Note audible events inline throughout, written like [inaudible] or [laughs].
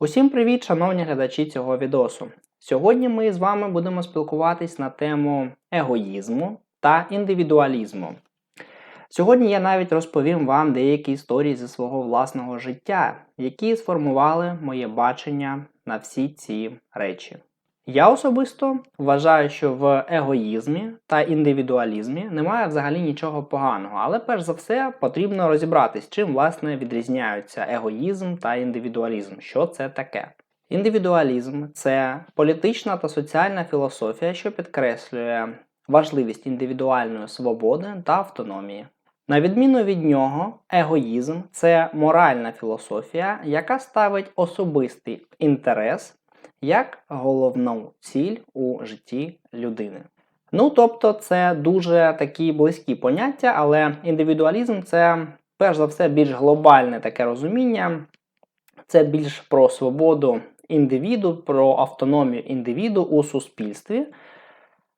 Усім привіт, шановні глядачі цього відосу. Сьогодні ми з вами будемо спілкуватись на тему егоїзму та індивідуалізму. Сьогодні я навіть розповім вам деякі історії зі свого власного життя, які сформували моє бачення на всі ці речі. Я особисто вважаю, що в егоїзмі та індивідуалізмі немає взагалі нічого поганого, але перш за все потрібно розібратись, чим власне відрізняються егоїзм та індивідуалізм. Що це таке? Індивідуалізм це політична та соціальна філософія, що підкреслює важливість індивідуальної свободи та автономії. На відміну від нього, егоїзм це моральна філософія, яка ставить особистий інтерес як головну ціль у житті людини. Ну, тобто, це дуже такі близькі поняття, але індивідуалізм це перш за все більш глобальне таке розуміння, це більш про свободу індивіду, про автономію індивіду у суспільстві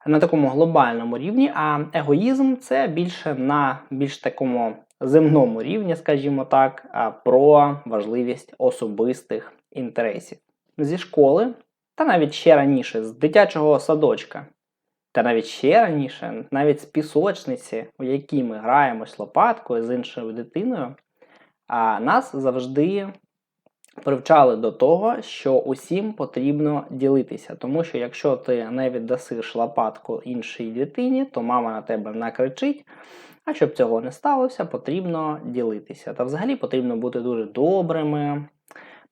на такому глобальному рівні, а егоїзм це більше на більш такому земному рівні, скажімо так, про важливість особистих інтересів зі школи, та навіть ще раніше, з дитячого садочка, та навіть ще раніше, навіть з пісочниці, у якій ми граємось лопаткою з іншою дитиною, а нас завжди привчали до того, що усім потрібно ділитися. Тому що якщо ти не віддасиш лопатку іншій дитині, то мама на тебе накричить. А щоб цього не сталося, потрібно ділитися. Та взагалі потрібно бути дуже добрими,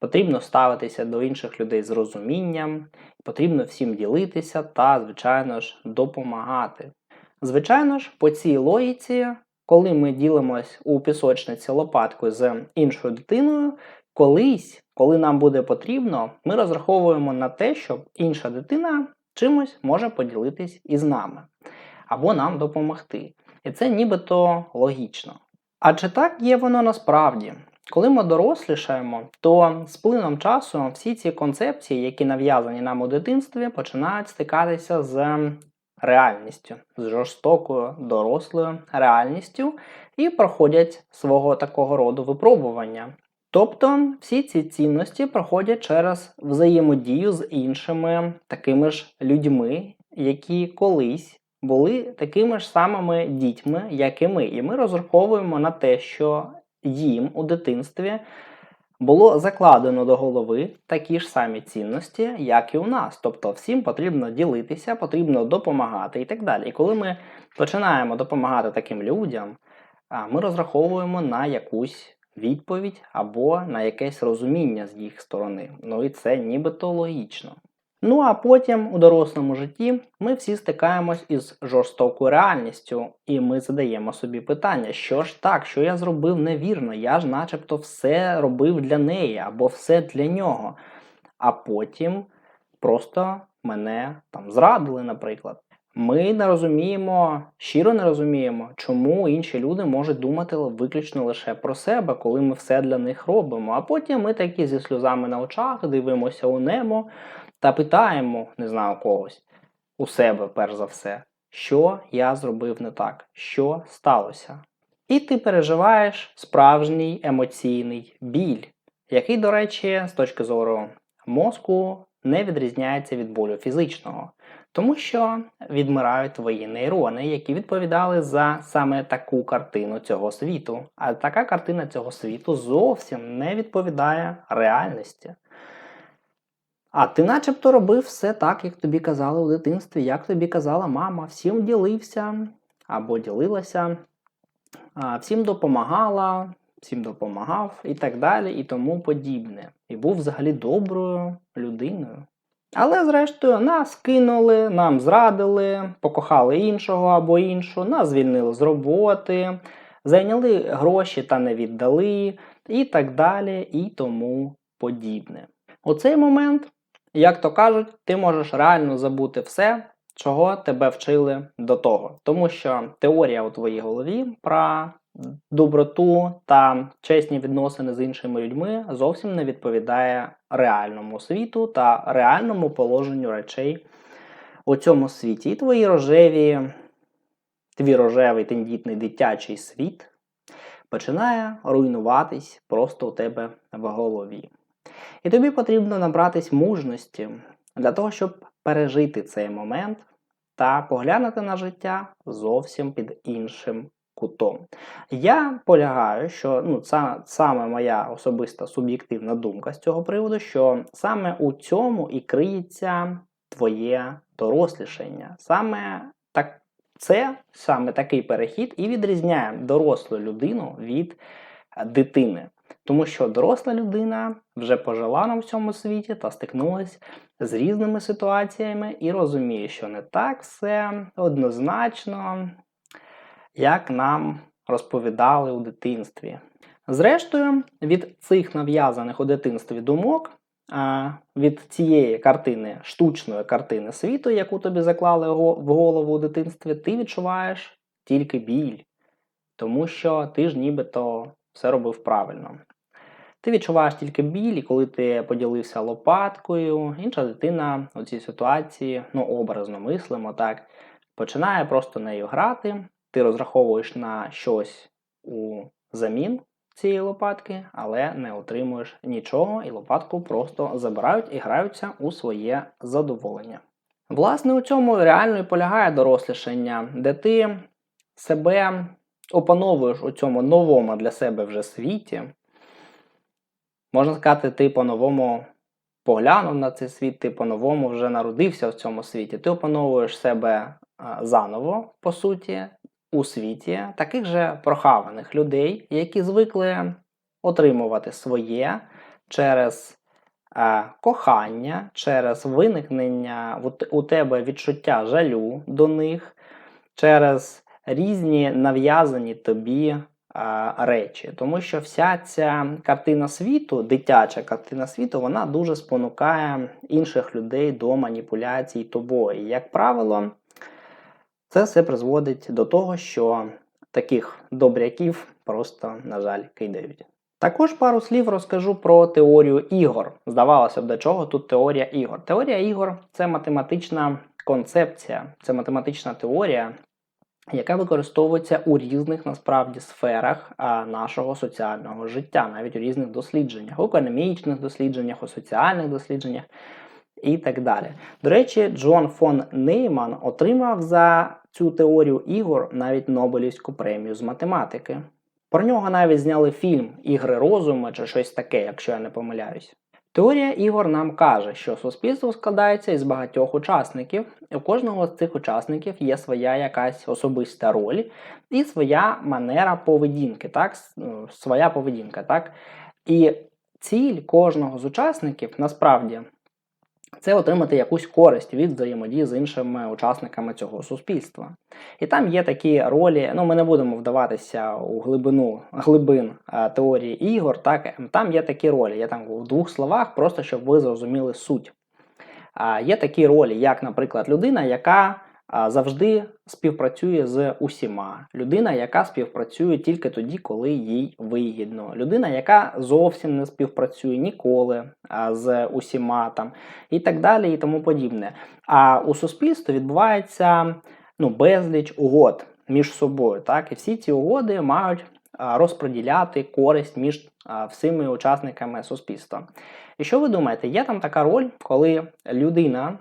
Потрібно ставитися до інших людей з розумінням, потрібно всім ділитися та, звичайно ж, допомагати. Звичайно ж, по цій логіці, коли ми ділимось у пісочниці лопаткою з іншою дитиною, колись, коли нам буде потрібно, ми розраховуємо на те, що інша дитина чимось може поділитись із нами або нам допомогти. І це нібито логічно. А чи так є воно насправді? Коли ми дорослішаємо, то з плином часу всі ці концепції, які нав'язані нам у дитинстві, починають стикатися з реальністю, з жорстокою дорослою реальністю і проходять свого такого роду випробування. Тобто всі ці цінності проходять через взаємодію з іншими такими ж людьми, які колись були такими ж самими дітьми, як і ми. І ми розраховуємо на те, що їм у дитинстві було закладено до голови такі ж самі цінності, як і у нас. Тобто всім потрібно ділитися, потрібно допомагати і так далі. І коли ми починаємо допомагати таким людям, ми розраховуємо на якусь відповідь або на якесь розуміння з їх сторони. Ну і це нібито логічно. Ну а потім у дорослому житті ми всі стикаємось із жорстокою реальністю, і ми задаємо собі питання, що ж так, що я зробив невірно, я ж начебто все робив для неї або все для нього. А потім просто мене там зрадили, наприклад. Ми не розуміємо, щиро не розуміємо, чому інші люди можуть думати виключно лише про себе, коли ми все для них робимо. А потім ми такі зі сльозами на очах дивимося у небо та питаємо, не знаю когось, у себе, перш за все, що я зробив не так, що сталося. І ти переживаєш справжній емоційний біль, який, до речі, з точки зору мозку не відрізняється від болю фізичного, тому що відмирають твої нейрони, які відповідали за саме таку картину цього світу. А така картина цього світу зовсім не відповідає реальності. А ти начебто робив все так, як тобі казали у дитинстві, як тобі казала мама, всім ділився або ділилася, всім допомагала, всім допомагав і так далі, і тому подібне. І був взагалі доброю людиною. Але, зрештою, нас кинули, нам зрадили, покохали іншого або іншу, нас звільнили з роботи, зайняли гроші та не віддали, і так далі, і тому подібне. У цей момент як то кажуть, ти можеш реально забути все, чого тебе вчили до того. Тому що теорія у твоїй голові про доброту та чесні відносини з іншими людьми зовсім не відповідає реальному світу та реальному положенню речей у цьому світі. І твої рожеві, твій рожевий тендітний дитячий світ починає руйнуватись просто у тебе в голові. І тобі потрібно набратись мужності для того, щоб пережити цей момент та поглянути на життя зовсім під іншим кутом. Я полягаю, що ну, це саме моя особиста суб'єктивна думка з цього приводу, що саме у цьому і криється твоє дорослішання. Саме так, це саме такий перехід і відрізняє дорослу людину від е, дитини. Тому що доросла людина вже пожила на всьому світі та стикнулася з різними ситуаціями і розуміє, що не так все однозначно, як нам розповідали у дитинстві. Зрештою, від цих нав'язаних у дитинстві думок, від цієї картини, штучної картини світу, яку тобі заклали в голову у дитинстві, ти відчуваєш тільки біль, тому що ти ж нібито все робив правильно. Ти відчуваєш тільки біль, і коли ти поділився лопаткою, інша дитина у цій ситуації, ну образно мислимо, так, починає просто нею грати. Ти розраховуєш на щось у замін цієї лопатки, але не отримуєш нічого, і лопатку просто забирають і граються у своє задоволення. Власне, у цьому реально і полягає дорослішання, де ти себе опановуєш у цьому новому для себе вже світі. Можна сказати, ти по-новому поглянув на цей світ, ти по-новому вже народився в цьому світі. Ти опановуєш себе заново, по суті, у світі таких же прохаваних людей, які звикли отримувати своє через е, кохання, через виникнення у, тебе відчуття жалю до них, через різні нав'язані тобі а, речі. Тому що вся ця картина світу, дитяча картина світу, вона дуже спонукає інших людей до маніпуляцій тобою. Як правило, це все призводить до того, що таких добряків просто, на жаль, кидають. Також пару слів розкажу про теорію ігор. Здавалося б, до чого тут теорія ігор. Теорія ігор це математична концепція, це математична теорія, яка використовується у різних насправді сферах нашого соціального життя, навіть у різних дослідженнях, у економічних дослідженнях, у соціальних дослідженнях і так далі. До речі, Джон фон Нейман отримав за цю теорію ігор навіть Нобелівську премію з математики. Про нього навіть зняли фільм Ігри розуму чи щось таке, якщо я не помиляюсь. Теорія ігор нам каже, що суспільство складається із багатьох учасників, і у кожного з цих учасників є своя якась особиста роль і своя манера поведінки, так? ну, своя поведінка, так? І ціль кожного з учасників насправді це отримати якусь користь від взаємодії з іншими учасниками цього суспільства. І там є такі ролі. Ну, ми не будемо вдаватися у глибину глибин а, теорії ігор. Так там є такі ролі. Я там в двох словах, просто щоб ви зрозуміли суть. А, Є такі ролі, як, наприклад, людина, яка завжди співпрацює з усіма. Людина, яка співпрацює тільки тоді, коли їй вигідно. Людина, яка зовсім не співпрацює ніколи з усіма там, і так далі, і тому подібне. А у суспільстві відбувається ну, безліч угод між собою. Так? І всі ці угоди мають розподіляти користь між всіми учасниками суспільства. І що ви думаєте, є там така роль, коли людина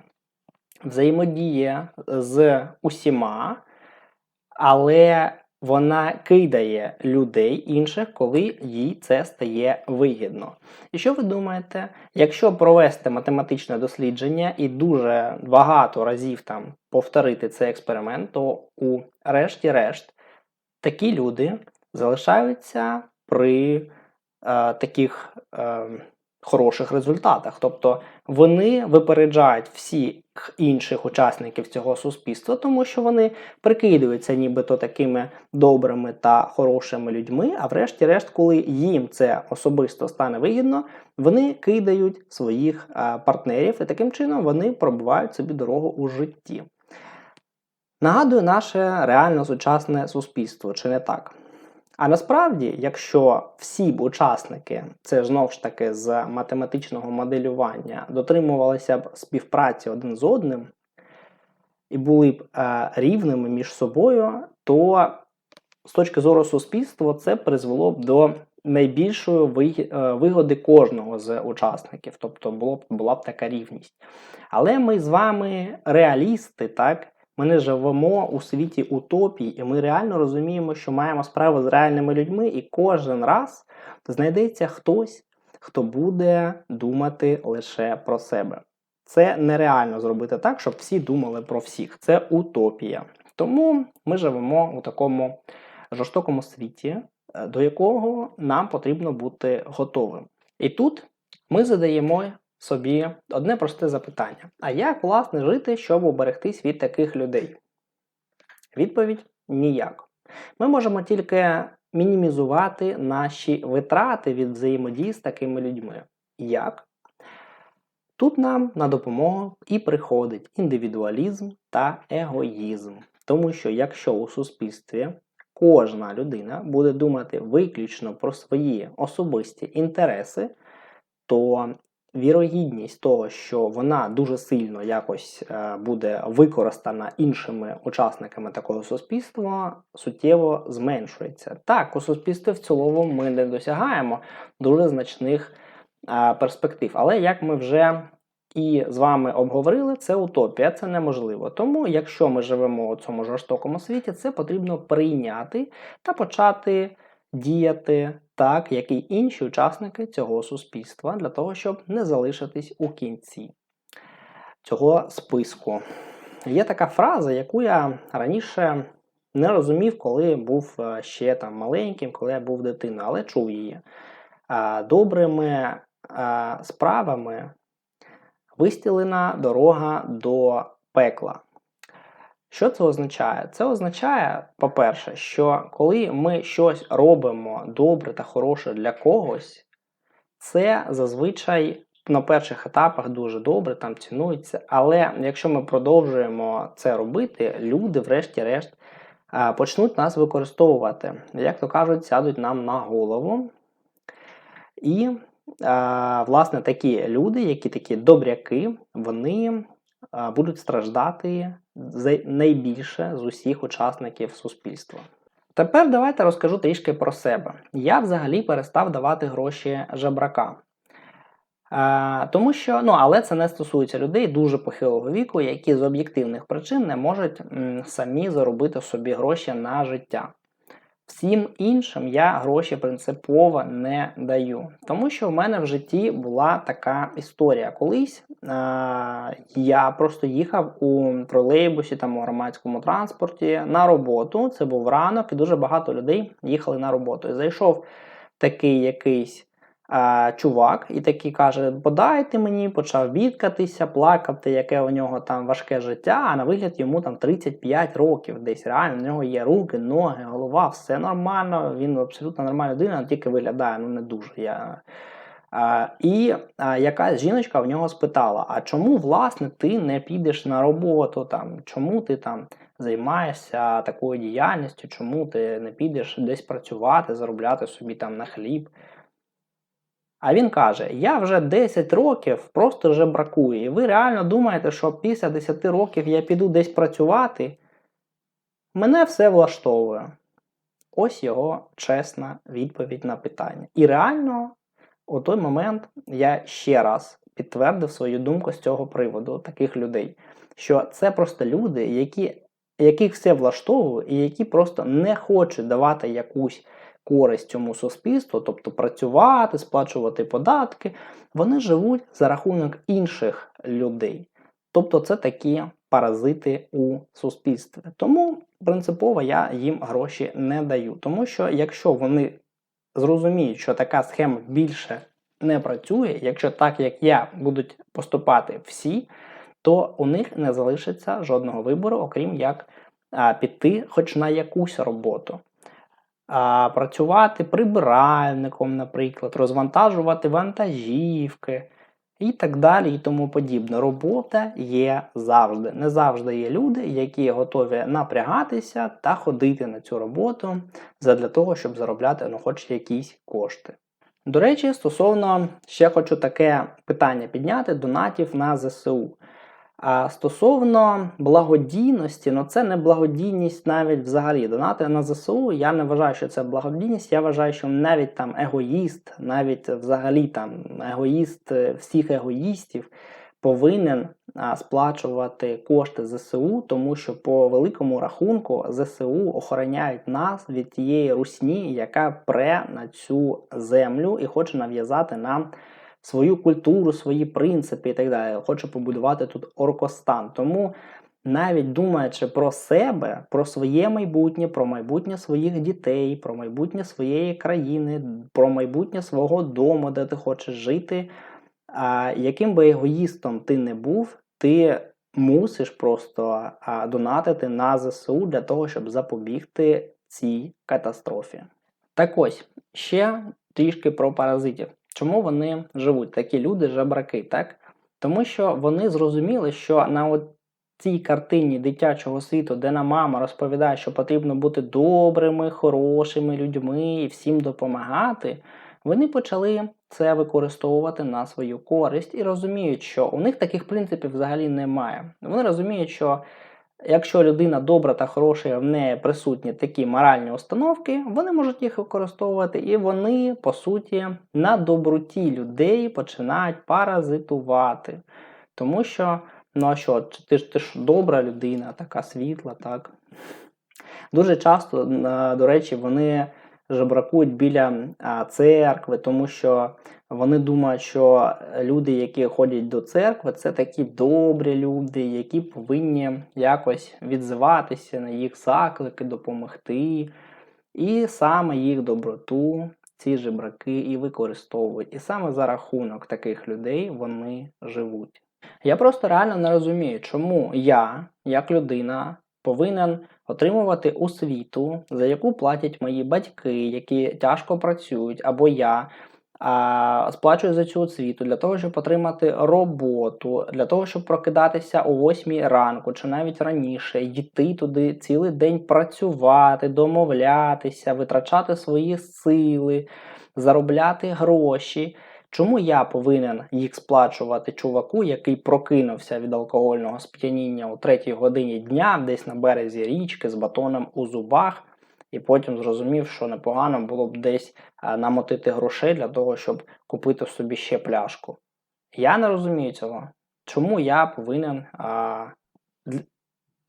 взаємодіє з усіма, але вона кидає людей інших, коли їй це стає вигідно. І що ви думаєте, якщо провести математичне дослідження і дуже багато разів там повторити цей експеримент, то у решті-решт такі люди залишаються при е, таких е, хороших результатах. Тобто вони випереджають всіх інших учасників цього суспільства, тому що вони прикидаються нібито такими добрими та хорошими людьми, а врешті-решт, коли їм це особисто стане вигідно, вони кидають своїх е, партнерів, і таким чином вони пробивають собі дорогу у житті. Нагадую, наше реально сучасне суспільство, чи не так? А насправді, якщо всі б учасники, це знову ж таки з математичного моделювання, дотримувалися б співпраці один з одним і були б е, рівними між собою, то з точки зору суспільства це призвело б до найбільшої е, вигоди кожного з учасників, тобто було б, була б така рівність. Але ми з вами реалісти, так? Ми не живемо у світі утопій, і ми реально розуміємо, що маємо справу з реальними людьми, і кожен раз знайдеться хтось, хто буде думати лише про себе. Це нереально зробити так, щоб всі думали про всіх. Це утопія. Тому ми живемо у такому жорстокому світі, е, до якого нам потрібно бути готовим. І тут ми задаємо собі одне просте запитання: а як власне жити, щоб уберегтись від таких людей? Відповідь ніяк. Ми можемо тільки мінімізувати наші витрати від взаємодії з такими людьми. Як? Тут нам на допомогу і приходить індивідуалізм та егоїзм. Тому що якщо у суспільстві кожна людина буде думати виключно про свої особисті інтереси, то вірогідність того, що вона дуже сильно якось е, буде використана іншими учасниками такого суспільства, суттєво зменшується. Так, у суспільстві в цілому ми не досягаємо дуже значних е, перспектив, але як ми вже і з вами обговорили, це утопія, це неможливо. Тому, якщо ми живемо у цьому жорстокому світі, це потрібно прийняти та почати діяти так, як і інші учасники цього суспільства, для того, щоб не залишитись у кінці цього списку. Є така фраза, яку я раніше не розумів, коли був е, ще там маленьким, коли я був дитиною, але чув її. Добрими справами вистілена дорога до пекла. Що це означає? Це означає, по-перше, що коли ми щось робимо добре та хороше для когось, це зазвичай на перших етапах дуже добре, там цінується. Але якщо ми продовжуємо це робити, люди, врешті-решт, почнуть нас використовувати. Як то кажуть, сядуть нам на голову. І, власне, такі люди, які такі добряки, вони будуть страждати найбільше з усіх учасників суспільства. Тепер давайте розкажу трішки про себе. Я взагалі перестав давати гроші жебракам. Е, тому що, ну, але це не стосується людей дуже похилого віку, які з об'єктивних причин не можуть м, самі заробити собі гроші на життя. Всім іншим я гроші принципово не даю. Тому що в мене в житті була така історія. Колись е- я просто їхав у тролейбусі, там у громадському транспорті на роботу. Це був ранок, і дуже багато людей їхали на роботу. І зайшов такий якийсь а, чувак і такий каже: подайте мені, почав бідкатися, плакати, яке у нього там важке життя, а на вигляд йому там 35 років десь. Реально, в нього є руки, ноги, голова, все нормально. Він абсолютно нормальна людина, тільки виглядає ну не дуже. Я... А, і а, якась жіночка в нього спитала: а чому, власне, ти не підеш на роботу? Там, Чому ти там займаєшся такою діяльністю, чому ти не підеш десь працювати, заробляти собі там на хліб? А він каже: Я вже 10 років просто вже бракую. І ви реально думаєте, що після 10 років я піду десь працювати? Мене все влаштовує. Ось його чесна відповідь на питання. І реально, у той момент я ще раз підтвердив свою думку з цього приводу таких людей, що це просто люди, які, яких все влаштовує, і які просто не хочуть давати якусь користь цьому суспільству, тобто працювати, сплачувати податки, вони живуть за рахунок інших людей. Тобто це такі паразити у суспільстві. Тому принципово я їм гроші не даю. Тому що якщо вони зрозуміють, що така схема більше не працює, якщо так як я будуть поступати всі, то у них не залишиться жодного вибору, окрім як піти хоч на якусь роботу працювати прибиральником, наприклад, розвантажувати вантажівки і так далі, і тому подібне. Робота є завжди. Не завжди є люди, які готові напрягатися та ходити на цю роботу для того, щоб заробляти ну, хоч якісь кошти. До речі, стосовно ще хочу таке питання підняти донатів на ЗСУ. А стосовно благодійності, ну це не благодійність навіть взагалі. Донати на ЗСУ. Я не вважаю, що це благодійність. Я вважаю, що навіть там егоїст, навіть взагалі там егоїст е, всіх егоїстів повинен сплачувати кошти ЗСУ, тому що по великому рахунку ЗСУ охороняють нас від тієї русні, яка пре на цю землю і хоче нав'язати нам свою культуру, свої принципи і так далі. Хоче побудувати тут оркостан. Тому. Навіть думаючи про себе, про своє майбутнє, про майбутнє своїх дітей, про майбутнє своєї країни, про майбутнє свого дому, де ти хочеш жити, а, яким би егоїстом ти не був, ти мусиш просто а, донатити на ЗСУ для того, щоб запобігти цій катастрофі. Так ось ще трішки про паразитів. Чому вони живуть? Такі люди жебраки, так? Тому що вони зрозуміли, що на от цій картині дитячого світу, де на мама розповідає, що потрібно бути добрими, хорошими людьми і всім допомагати, вони почали це використовувати на свою користь і розуміють, що у них таких принципів взагалі немає. Вони розуміють, що якщо людина добра та хороша, в неї присутні такі моральні установки, вони можуть їх використовувати, і вони, по суті, на доброті людей починають паразитувати. Тому що, ну а що, ти ж ти ж добра людина, така світла, так? Дуже часто, до речі, вони жебракують біля церкви, тому що вони думають, що люди, які ходять до церкви, це такі добрі люди, які повинні якось відзиватися на їх заклики, допомогти. І саме їх доброту ці жебраки і використовують. І саме за рахунок таких людей вони живуть. Я просто реально не розумію, чому я, як людина, повинен отримувати освіту, за яку платять мої батьки, які тяжко працюють, або я а, сплачую за цю освіту для того, щоб отримати роботу, для того, щоб прокидатися о 8 ранку чи навіть раніше, йти туди цілий день працювати, домовлятися, витрачати свої сили, заробляти гроші. Чому я повинен їх сплачувати чуваку, який прокинувся від алкогольного сп'яніння о третій годині дня, десь на березі річки з батоном у зубах, і потім зрозумів, що непогано було б десь намотити грошей для того, щоб купити собі ще пляшку? Я не розумію цього. Чому я повинен. А,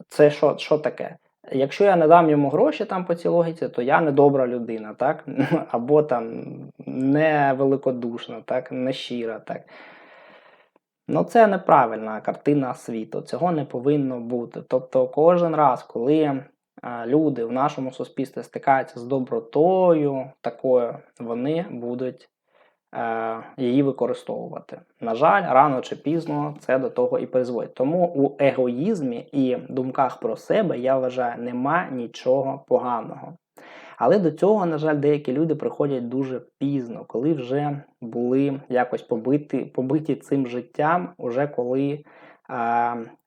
Це що, що таке? Якщо я не дам йому гроші там по цій логіці, то я не добра людина, так? [laughs] Або там не великодушна, так? не щира. так. Ну, це неправильна картина світу. Цього не повинно бути. Тобто, кожен раз, коли люди в нашому суспільстві стикаються з добротою, такою, вони будуть Е, її використовувати. На жаль, рано чи пізно це до того і призводить. Тому у егоїзмі і думках про себе я вважаю, нема нічого поганого. Але до цього, на жаль, деякі люди приходять дуже пізно, коли вже були якось побиті побиті цим життям, уже коли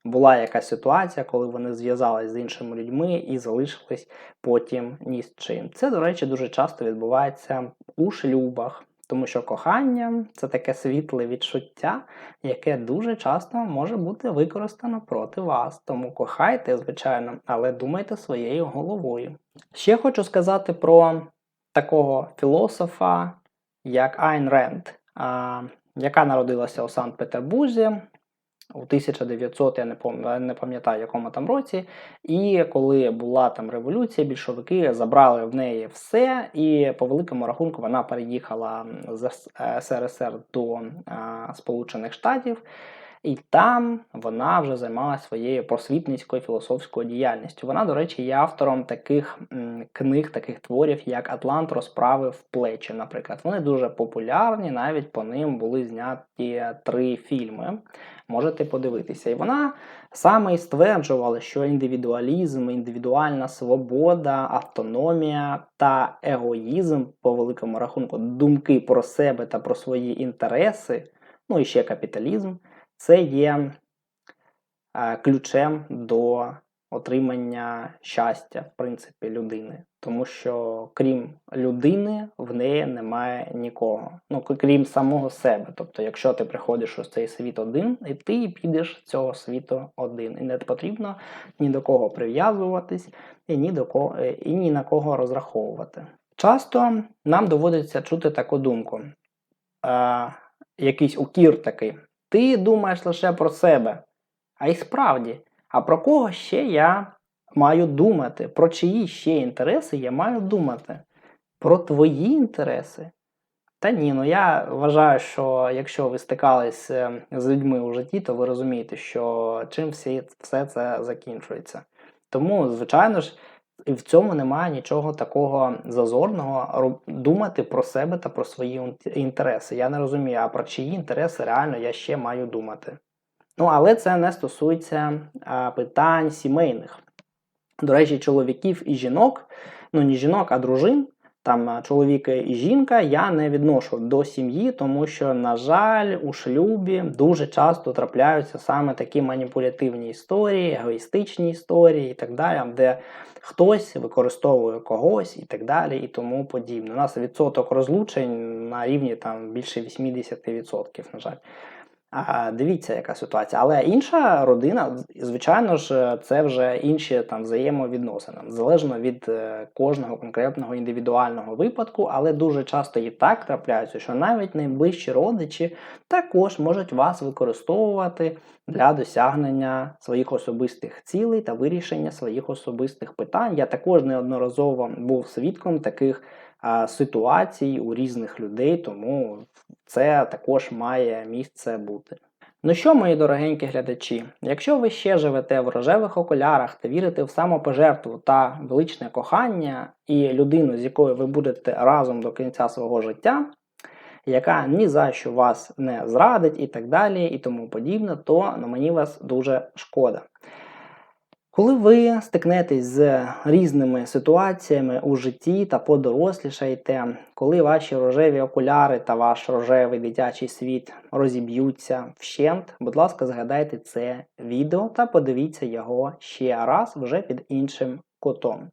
була якась ситуація, коли вони зв'язалися з іншими людьми і залишились потім ні з чим. Це, до речі, дуже часто відбувається у шлюбах. Тому що кохання це таке світле відчуття, яке дуже часто може бути використано проти вас. Тому кохайте, звичайно, але думайте своєю головою. Ще хочу сказати про такого філософа, як Айн Ренд, яка народилася у Санкт-Петербурзі у 1900, я не пам'ятаю, якому там році. І коли була там революція, більшовики забрали в неї все, і по великому рахунку вона переїхала з СРСР до Сполучених Штатів. І там вона вже займалася своєю просвітницькою філософською діяльністю. Вона, до речі, є автором таких книг, таких творів, як Атлант розправив плечі. Наприклад, вони дуже популярні, навіть по ним були зняті три фільми. Можете подивитися. І вона саме і стверджувала, що індивідуалізм, індивідуальна свобода, автономія та егоїзм, по великому рахунку, думки про себе та про свої інтереси, ну і ще капіталізм це є е, ключем до отримання щастя, в принципі, людини. Тому що крім людини, в неї немає нікого. Ну, крім самого себе. Тобто, якщо ти приходиш у цей світ один, і ти підеш з цього світу один. І не потрібно ні до кого прив'язуватись, і ні, до кого, е, і ні на кого розраховувати. Часто нам доводиться чути таку думку. Е, якийсь укір такий. Ти думаєш лише про себе. А й справді, а про кого ще я маю думати? Про чиї ще інтереси я маю думати? Про твої інтереси? Та ні, ну я вважаю, що якщо ви стикались е, з людьми у житті, то ви розумієте, що чим всі, все це закінчується. Тому, звичайно ж, і в цьому немає нічого такого зазорного думати про себе та про свої інтереси. Я не розумію, а про чиї інтереси реально я ще маю думати. Ну, але це не стосується а, питань сімейних. До речі, чоловіків і жінок, ну не жінок, а дружин, там а, чоловіка і жінка, я не відношу до сім'ї, тому що, на жаль, у шлюбі дуже часто трапляються саме такі маніпулятивні історії, егоїстичні історії і так далі, де хтось використовує когось і так далі, і тому подібне. У нас відсоток розлучень на рівні там більше 80%, на жаль. А, дивіться, яка ситуація. Але інша родина, звичайно ж, це вже інші там взаємовідносини, залежно від е, кожного конкретного індивідуального випадку, але дуже часто і так трапляється, що навіть найближчі родичі також можуть вас використовувати для досягнення своїх особистих цілей та вирішення своїх особистих питань. Я також неодноразово був свідком таких ситуацій у різних людей, тому це також має місце бути. Ну що, мої дорогенькі глядачі, якщо ви ще живете в рожевих окулярах та вірите в самопожертву та величне кохання і людину, з якою ви будете разом до кінця свого життя, яка ні за що вас не зрадить і так далі, і тому подібне, то ну, мені вас дуже шкода. Коли ви стикнетесь з різними ситуаціями у житті та подорослішаєте, коли ваші рожеві окуляри та ваш рожевий дитячий світ розіб'ються вщент, будь ласка, згадайте це відео та подивіться його ще раз вже під іншим кутом.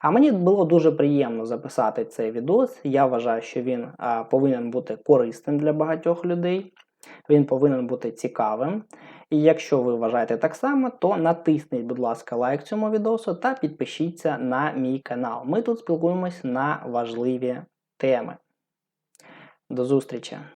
А мені було дуже приємно записати цей відос. Я вважаю, що він повинен бути корисним для багатьох людей. Він повинен бути цікавим. І якщо ви вважаєте так само, то натисніть, будь ласка, лайк цьому відосу та підпишіться на мій канал. Ми тут спілкуємось на важливі теми. До зустрічі!